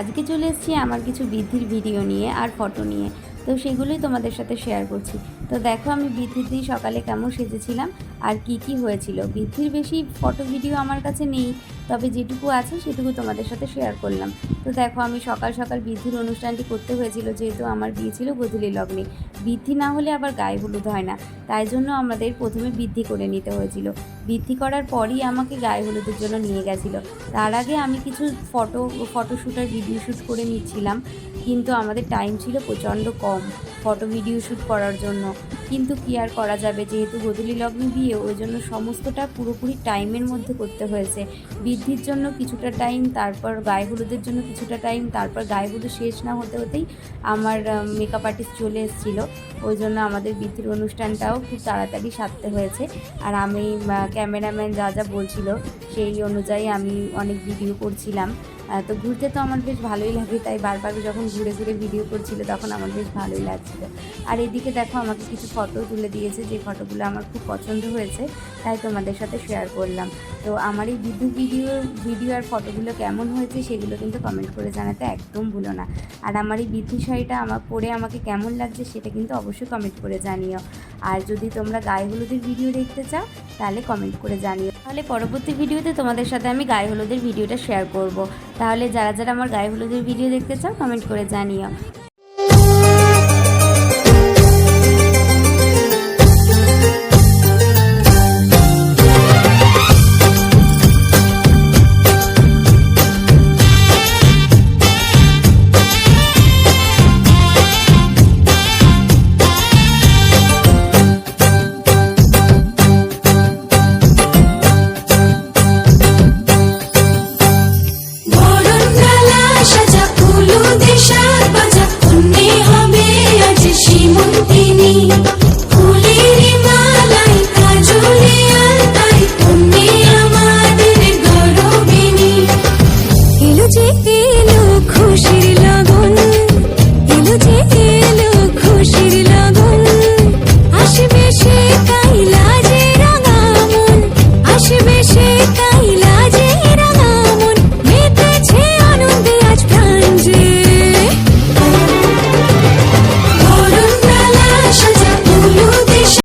আজকে চলে এসেছি আমার কিছু বৃদ্ধির ভিডিও নিয়ে আর ফটো নিয়ে। তো সেগুলোই তোমাদের সাথে শেয়ার করছি। তো দেখো আমি বৃদ্ধির দিন সকালে কেমন সেজেছিলাম আর কি কি হয়েছিল। বৃদ্ধির বেশি ফটো ভিডিও আমার কাছে নেই। তবে যেটুকু আছে সেটুকু তোমাদের সাথে শেয়ার করলাম। তো দেখো, আমি সকাল সকাল বৃদ্ধির অনুষ্ঠানটি করতে হয়েছিল, যেহেতু আমার বিয়ে ছিল গধূলি লগ্নে। বৃদ্ধি না হলে আবার গায়ে হলুদ হয় না, তাই জন্য আমাদের প্রথমে বৃদ্ধি করে নিতে হয়েছিল। বৃদ্ধি করার পরই আমাকে গায়ে হলুদের জন্য নিয়ে গেছিল। তার আগে আমি কিছু ফটো ফটোশ্যুট আর ভিডিও শ্যুট করে নিচ্ছিলাম, কিন্তু আমাদের টাইম ছিল প্রচণ্ড কম ফটো ভিডিও শ্যুট করার জন্য। কিন্তু কি আর করা যাবে? যেহেতু গধূলি লগ্নে বিয়ে, ওই জন্য সমস্তটা পুরোপুরি টাইমের মধ্যে করতে হয়েছে। বৃদ্ধির জন্য কিছুটা টাইম, তারপর গায়ে হলুদের জন্য কিছুটা টাইম, তারপর গায়ে হলুদ শেষ না হতে হতেই আমার মেকআপ আর্টিস্ট চলে এসেছিল। ওই জন্য আমাদের বৃদ্ধির অনুষ্ঠানটাও খুব তাড়াতাড়ি সারতে হয়েছে। আর আমি ক্যামেরাম্যান যা যা বলছিল, সেই অনুযায়ী আমি অনেক ভিডিও করছিলাম। তো ঘুরতে তো আমার বেশ ভালোই লাগে, তাই বারবার যখন ঘুরে ঘুরে ভিডিও করছিল, তখন আমার বেশ ভালোই লাগছিল। আর এদিকে দেখো, আমাকে কিছু ফটো তুলে দিয়েছে, যে ফটোগুলো আমার খুব পছন্দ হয়েছে, তাই তোমাদের সাথে শেয়ার করলাম। তো আমার এই বিদ্যুৎ ভিডিও ভিডিও আর ফটোগুলো কেমন হয়েছে সেগুলো কিন্তু কমেন্ট করে জানাতে একদম ভুলো না। আর আমার এই বিদ্যুৎ শাড়িটা আমার পরে আমাকে কেমন লাগছে সেটা কিন্তু অবশ্যই কমেন্ট করে জানিও। আর যদি তোমরা গায়ে হলুদের ভিডিও দেখতে চাও, তাহলে কমেন্ট করে জানিও। তাহলে পরবর্তী ভিডিওতে তোমাদের সাথে আমি গায়ে হলুদের ভিডিওটা শেয়ার করব। তাহলে যারা যারা আমার গায়ে হলুদের ভিডিও দেখতে চাও কমেন্ট করে জানিও।